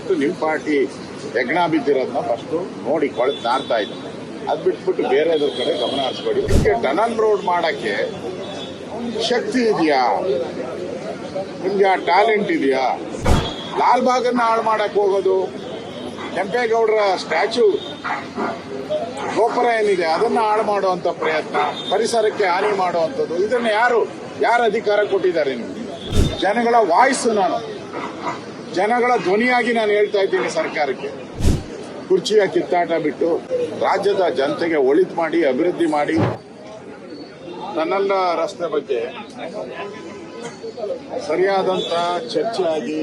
First ನಿಮ್ಮ party ಯಜ್ಞ ಬಿದ್ದಿರೋದನ್ನ first ನೋಡಿ ಕೊಳೆತು ನಾಡ್ತಾ ಇದ್ದಾರೆ ಅದು ಬಿಟ್ಬಿಟ್ಟು ಬೇರೆದ್ರ ಕಡೆ ಗಮನ ಹರಿಸ್ಬೇಡಿ. ನಿಮಗೆ ಟನಲ್ ರೋಡ್ ಮಾಡೋಕ್ಕೆ ಶಕ್ತಿ ಇದೆಯಾ? ನಿಮ್ಗೆ ಆ ಟ್ಯಾಲೆಂಟ್ ಇದೆಯಾ? ಲಾಲ್ ಬಾಗನ್ನ ಹಾಳು ಮಾಡಕ್ಕೆ ಹೋಗೋದು? ಕೆಂಪೇಗೌಡರ ಸ್ಟ್ಯಾಚು ಗೋಪುರ ಏನಿದೆ, ಅದನ್ನ ಹಾಳು ಮಾಡುವಂತ ಪ್ರಯತ್ನ, ಪರಿಸರಕ್ಕೆ ಹಾನಿ ಮಾಡುವಂಥದ್ದು, ಇದನ್ನ ಯಾರು ಯಾರು ಅಧಿಕಾರ ಕೊಟ್ಟಿದ್ದಾರೆ ನಿಮ್ಗೆ? ಜನಗಳ ವಾಯ್ಸ್ ನಾನು. ಜನಗಳ ಧ್ವನಿಯಾಗಿ ನಾನು ಹೇಳ್ತಾ ಇದ್ದೀನಿ ಸರ್ಕಾರಕ್ಕೆ. ಕುರ್ಚಿಯ ಕಿತ್ತಾಟ ಬಿಟ್ಟು ರಾಜ್ಯದ ಜನತೆಗೆ ಒಳಿತು ಮಾಡಿ ಅಭಿವೃದ್ಧಿ ಮಾಡಿ ನನ್ನೆಲ್ಲ ರಸ್ತೆ ಬಗ್ಗೆ ಸರಿಯಾದಂತ ಚರ್ಚೆ ಆಗಿ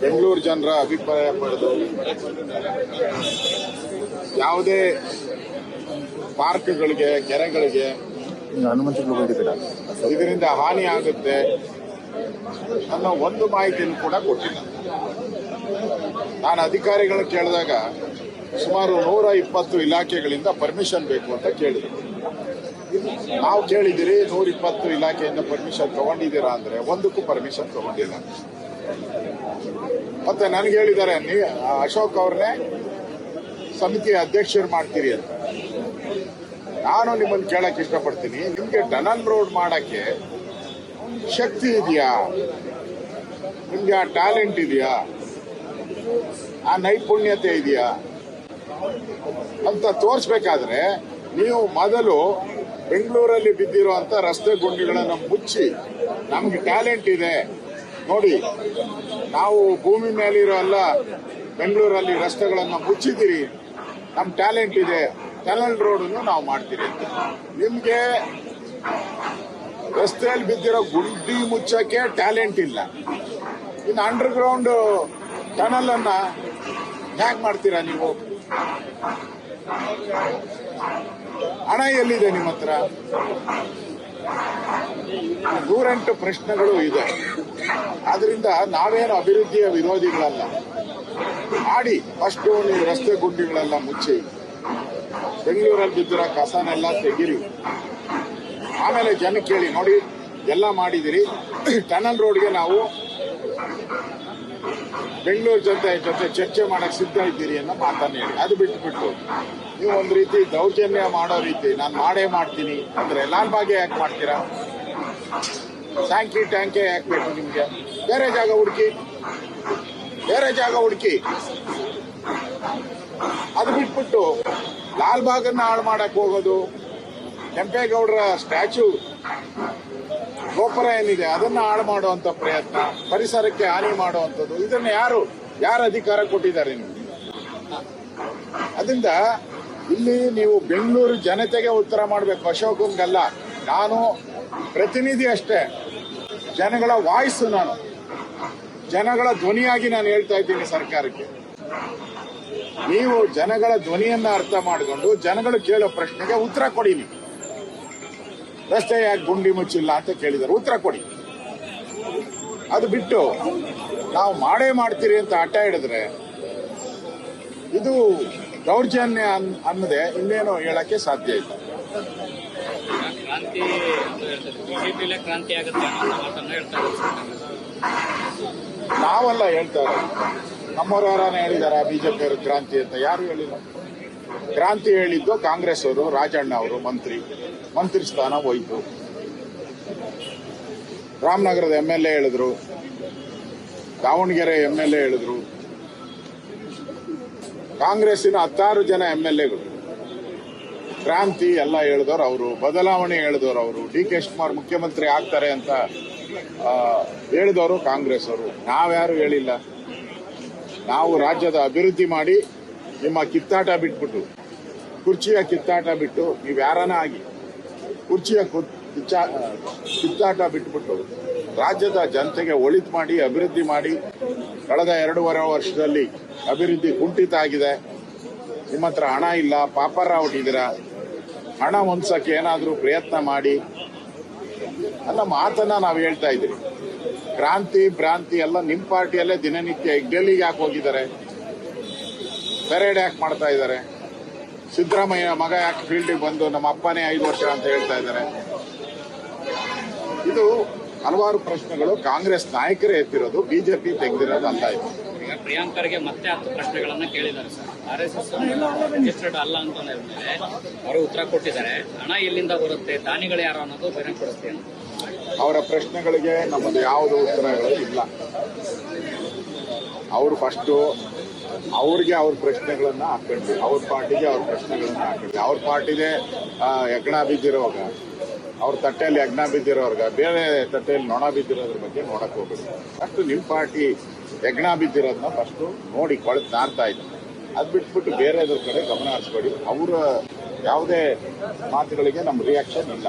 ಬೆಂಗಳೂರು ಜನರ ಅಭಿಪ್ರಾಯ ಪಡೆದು ಯಾವುದೇ ಪಾರ್ಕ್ಗಳಿಗೆ ಕೆರೆಗಳಿಗೆ ಇದರಿಂದ ಹಾನಿ ಆಗುತ್ತೆ. ಅನ್ನೋ ಒಂದು ಮಾಹಿತಿಯನ್ನು ಕೂಡ ಕೊಟ್ಟಿಲ್ಲ. ನಾನು ಅಧಿಕಾರಿಗಳನ್ನ ಕೇಳಿದಾಗ ಸುಮಾರು ನೂರ ಇಪ್ಪತ್ತು ಇಲಾಖೆಗಳಿಂದ ಪರ್ಮಿಷನ್ ಬೇಕು ಅಂತ ಕೇಳಿದ್ರು ನಾವು ಕೇಳಿದಿರಿ ನೂರ ಇಪ್ಪತ್ತು ಇಲಾಖೆಯಿಂದ ಪರ್ಮಿಷನ್ ತಗೊಂಡಿದ್ದೀರಾ ಅಂದ್ರೆ ಒಂದಕ್ಕೂ ಪರ್ಮಿಷನ್ ತಗೊಂಡಿಲ್ಲ. ಮತ್ತೆ ನನಗೆ ಹೇಳಿದ್ದಾರೆ, ನೀ ಅಶೋಕ್ ಅವ್ರನ್ನೇ ಸಮಿತಿ ಅಧ್ಯಕ್ಷರು ಮಾಡ್ತೀರಿ ಅಂತ. ನಾನು ನಿಮ್ಮನ್ನು ಕೇಳಕ್ ಇಷ್ಟಪಡ್ತೀನಿ. ನಿಮ್ಗೆ ಟನಲ್ ರೋಡ್ ಮಾಡಕ್ಕೆ ಶಕ್ತಿ ಇದೆಯಾ? ನಿಮ್ಗೆ ಆ ಟ್ಯಾಲೆಂಟ್ ಇದೆಯಾ? ಆ ನೈಪುಣ್ಯತೆ ಇದೆಯಾ? ಅಂತ ತೋರಿಸ್ಬೇಕಾದ್ರೆ ನೀವು ಮೊದಲು ಬೆಂಗಳೂರಲ್ಲಿ ಬಿದ್ದಿರುವಂತ ರಸ್ತೆ ಗುಂಡಿಗಳನ್ನು ಮುಚ್ಚಿ, ನಮ್ಗೆ ಟ್ಯಾಲೆಂಟ್ ಇದೆ. ನೋಡಿ, ನಾವು ಭೂಮಿ ಮೇಲಿರೋ ಅಲ್ಲ ಬೆಂಗಳೂರಲ್ಲಿ ರಸ್ತೆಗಳನ್ನು ಮುಚ್ಚಿದ್ದೀರಿ. ನಮ್ಮ ಟ್ಯಾಲೆಂಟ್ ಇದೆ. ಟ್ಯಾಲೆಂಟ್ ರೋಡನ್ನು ನಾವು ಮಾಡ್ತೀರಿ ನಿಮಗೆ ನಿಮ್ಗೆ ರಸ್ತೆಯಲ್ಲಿ ಬಿದ್ದಿರೋ ಗುಂಡಿ ಮುಚ್ಚಕ್ಕೆ ಟ್ಯಾಲೆಂಟ್ ಇಲ್ಲ. ಇನ್ನು ಅಂಡರ್ ಗ್ರೌಂಡ್ ಟನಲ್ ಅನ್ನ ಹ್ಯಾಕ್ ಮಾಡ್ತೀರಾ ನೀವು? ಹಣ ಎಲ್ಲಿದೆ ನಿಮ್ಮ ಹತ್ರ? ನೂರೆಂಟು ಪ್ರಶ್ನೆಗಳು ಇದೆ. ಆದ್ರಿಂದ ನಾವೇನು ಅಭಿವೃದ್ಧಿಯ ವಿರೋಧಿಗಳಲ್ಲ. ಮಾಡಿ ಫಸ್ಟ್ ನೀವು ರಸ್ತೆ ಗುಂಡಿಗಳೆಲ್ಲ ಮುಚ್ಚಿ. ಬೆಂಗಳೂರಲ್ಲಿ ಬಿದ್ದಿರೋ ಕಸನೆಲ್ಲ ತೆಗಿರಿ. ಆಮೇಲೆ ಜನ ಕೇಳಿ, ನೋಡಿ, ಎಲ್ಲ ಮಾಡಿದಿರಿ ಟನಲ್ ರೋಡ್ಗೆ ನಾವು ಬೆಂಗಳೂರು ಜೊತೆ ಜೊತೆ ಚರ್ಚೆ ಮಾಡಕ್ ಸಿದ್ಧ ಇದ್ದೀರಿ ಅನ್ನೋ ಮಾತನ್ನ ಹೇಳಿ. ಅದು ಬಿಟ್ಟು ನೀವು ಒಂದು ರೀತಿ ದೌರ್ಜನ್ಯ ಮಾಡೋ ರೀತಿ, ನಾನು ಮಾಡೇ ಮಾಡ್ತೀನಿ ಅಂದ್ರೆ ಲಾಲ್ ಬಾಗೆ ಯಾಕೆ ಮಾಡ್ತೀರಾ? ಟ್ಯಾಂಕಿ, ಟ್ಯಾಂಕೆ ಯಾಕೆ ಬೇಕು ನಿಮ್ಗೆ? ಬೇರೆ ಜಾಗ ಹುಡುಕಿ, ಬೇರೆ ಜಾಗ ಹುಡುಕಿ. ಅದು ಬಿಟ್ಬಿಟ್ಟು, ಲಾಲ್ ಬಾಗನ್ನ ಹಾಳು ಮಾಡಕ್ ಹೋಗೋದು ಕೆಂಪೇಗೌಡರ ಸ್ಟ್ಯಾಚು ಗೋಪುರ ಏನಿದೆ, ಅದನ್ನ ಹಾಳು ಮಾಡುವಂತ ಪ್ರಯತ್ನ, ಪರಿಸರಕ್ಕೆ ಹಾನಿ ಮಾಡುವಂಥದ್ದು, ಇದನ್ನ ಯಾರು ಯಾರು ಅಧಿಕಾರ ಕೊಟ್ಟಿದ್ದಾರೆ ಅದರಿಂದ ಇಲ್ಲಿ ನೀವು ಬೆಂಗಳೂರು ಜನತೆಗೆ ಉತ್ತರ ಮಾಡಬೇಕು ಅಶೋಕಂಗಲ್ಲ ನಾನು ಪ್ರತಿನಿಧಿ ಅಷ್ಟೇ. ಜನಗಳ ವಾಯ್ಸ್ ನಾನು. ಜನಗಳ ಧ್ವನಿಯಾಗಿ ನಾನು ಹೇಳ್ತಾ ಇದ್ದೀನಿ ಸರ್ಕಾರಕ್ಕೆ. ನೀವು ಜನಗಳ ಧ್ವನಿಯನ್ನ ಅರ್ಥ ಮಾಡಿಕೊಂಡು ಜನಗಳು ಕೇಳೋ ಪ್ರಶ್ನೆಗೆ ಉತ್ತರ ಕೊಡಿ ನೀವು. ರಸ್ತೆ ಯಾಕೆ ಗುಂಡಿ ಮುಚ್ಚಿಲ್ಲ ಅಂತ ಕೇಳಿದ್ದಾರೆ ಉತ್ತರ ಕೊಡಿ. ಅದು ಬಿಟ್ಟು ನಾವು ಮಾಡೇ ಮಾಡ್ತೀರಿ ಅಂತ ಹಠ ಹಿಡಿದ್ರೆ ಇದು ದೌರ್ಜನ್ಯ ಅನ್ ಅನ್ನದೆ ಇನ್ನೇನು ಹೇಳಕ್ಕೆ ಸಾಧ್ಯ ಇಲ್ಲ. ಹೇಳ್ತಾ ನಾವೆಲ್ಲ ಹೇಳ್ತಾರೆ ಇರೋದು. ನಮ್ಮವ್ರು ಯಾರನ್ನ ಹೇಳಿದಾರ ಬಿಜೆಪಿ ಅವರು ಕ್ರಾಂತಿ ಅಂತ? ಯಾರು ಹೇಳಿಲ್ಲ ಕ್ರಾಂತಿ ಹೇಳಿದ್ದು ಕಾಂಗ್ರೆಸ್ ಅವರು ರಾಜಣ್ಣ ಅವರು ಮಂತ್ರಿ. ಮಂತ್ರಿ ಸ್ಥಾನ ಹೋಯಿತು. ರಾಮನಗರದ ಎಂ ಎಲ್ ಎ ಹೇಳಿದ್ರು. ದಾವಣಗೆರೆ ಎಂ ಎಲ್ ಎ ಹೇಳಿದ್ರು. ಕಾಂಗ್ರೆಸ್ಸಿನ ಹತ್ತಾರು ಜನ ಎಂ ಎಲ್ ಎಗಳು ಕ್ರಾಂತಿ ಎಲ್ಲ ಹೇಳಿದವರು ಅವರು, ಬದಲಾವಣೆ ಹೇಳಿದವರು ಅವರು, ಡಿ ಕೆ ಶಿವಕುಮಾರ್ ಮುಖ್ಯಮಂತ್ರಿ ಆಗ್ತಾರೆ ಅಂತ ಹೇಳಿದವರು ಕಾಂಗ್ರೆಸ್ ಅವರು. ನಾವ್ಯಾರು ಹೇಳಿಲ್ಲ. ನಾವು ರಾಜ್ಯದ ಅಭಿವೃದ್ಧಿ ಮಾಡಿ, ನಿಮ್ಮ ಕಿತ್ತಾಟ ಬಿಟ್ಬಿಟ್ಟು, ಕುರ್ಚಿಯ ಕಿತ್ತಾಟ ಬಿಟ್ಟು ನೀವು ಯಾರನ ಆಗಿ ಕುರ್ಚಿಯ ಕಿತ್ತಾಟ ಬಿಟ್ಬಿಟ್ಟು ರಾಜ್ಯದ ಜನತೆಗೆ ಒಳಿತು ಮಾಡಿ, ಅಭಿವೃದ್ಧಿ ಮಾಡಿ ಕಳೆದ ಎರಡೂವರೆ ವರ್ಷದಲ್ಲಿ ಅಭಿವೃದ್ಧಿ ಕುಂಠಿತ ಆಗಿದೆ. ನಿಮ್ಮ ಹತ್ರ ಹಣ ಇಲ್ಲ, ಪಾಪರ ಹೊಟ್ಟಿದ್ದೀರಾ ಹಣ ಹೊಂದ್ಸಕ್ಕೆ ಏನಾದರೂ ಪ್ರಯತ್ನ ಮಾಡಿ. ಅಲ್ಲ ಮಾತನ್ನ ನಾವು ಹೇಳ್ತಾ ಇದ್ದೀವಿ. ಕ್ರಾಂತಿ, ಭ್ರಾಂತಿ ಎಲ್ಲ ನಿಮ್ಮ ಪಾರ್ಟಿಯಲ್ಲೇ ದಿನನಿತ್ಯ ಡೆಲ್ಲಿಗೆ ಯಾಕೆ ಹೋಗಿದ್ದಾರೆ. ಪೆರೇಡ್ ಯಾಕೆ ಮಾಡ್ತಾ ಇದ್ದಾರೆ? ಸಿದ್ದರಾಮಯ್ಯ ಮಗ ಯಾಕೆ ಫೀಲ್ಡಿಗೆ ಬಂದು ನಮ್ಮ ಅಪ್ಪನೇ ಐದು ವರ್ಷ ಅಂತ ಹೇಳ್ತಾ ಇದ್ದಾರೆ? ಇದು ಹಲವಾರು ಪ್ರಶ್ನೆಗಳು ಕಾಂಗ್ರೆಸ್ ನಾಯಕರೇ ಎತ್ತಿರೋದು ಬಿಜೆಪಿ ತೆಗೆದಿರೋದು ಅಂತ ಇದೆ. ಈಗ ಮತ್ತೆ ಹತ್ತು ಪ್ರಶ್ನೆಗಳನ್ನ ಕೇಳಿದ್ದಾರೆ sir. R S S registered ಅಲ್ಲ ಅಂತ ಮೇಲೆ ಅವರು ಉತ್ತರ ಕೊಟ್ಟಿದ್ದಾರೆ. ಹಣ ಎಲ್ಲಿಂದ ಬರುತ್ತೆ ದಾನಿಗಳು ಯಾರು ಅನ್ನೋದು ಬಹಿರಂಗಪಡಿಸ್ತೀವಿ ಅವರ ಪ್ರಶ್ನೆಗಳಿಗೆ ನಮ್ಮದು ಯಾವುದು ಉತ್ತರಗಳು ಇಲ್ಲ. ಅವರು ಫಸ್ಟು ಅವ್ರಿಗೆ ಅವ್ರ ಪ್ರಶ್ನೆಗಳನ್ನ ಹಾಕೊಂಡ್ವಿ ಅವ್ರ ಪಾರ್ಟಿಗೆ ಅವ್ರ ಪ್ರಶ್ನೆಗಳನ್ನ ಹಾಕೊಂಡ್ವಿ ಅವ್ರ ಪಾರ್ಟಿಗೆ ಯಜ್ಞ ಬಿದ್ದಿರೋವಾಗ, ಅವ್ರ ತಟ್ಟೆಯಲ್ಲಿ ಯಜ್ಞ ಬಿದ್ದಿರೋರ್ಗ ಬೇರೆ ತಟ್ಟೆಯಲ್ಲಿ ನೊಣ ಬಿದ್ದಿರೋದ್ರ ಬಗ್ಗೆ ನೋಡಕ್ ಹೋಗ್ಬೇಕು. ಫಸ್ಟ್ ನಿಮ್ಮ ಪಾರ್ಟಿ ಯಜ್ಞ ಬಿದ್ದಿರೋದನ್ನ ಫಸ್ಟ್ ನೋಡಿ ಕೊಳತ್ ನಾರ್ತಾ ಇದ್ದ ಅದ್ ಬಿಟ್ಬಿಟ್ಟು ಬೇರೆದ್ರ ಕಡೆ ಗಮನ ಹರಿಸ್ಬೇಡಿ. ಅವರ ಯಾವುದೇ ಮಾತುಗಳಿಗೆ ನಮ್ಮ ರಿಯಾಕ್ಷನ್ ಇಲ್ಲ.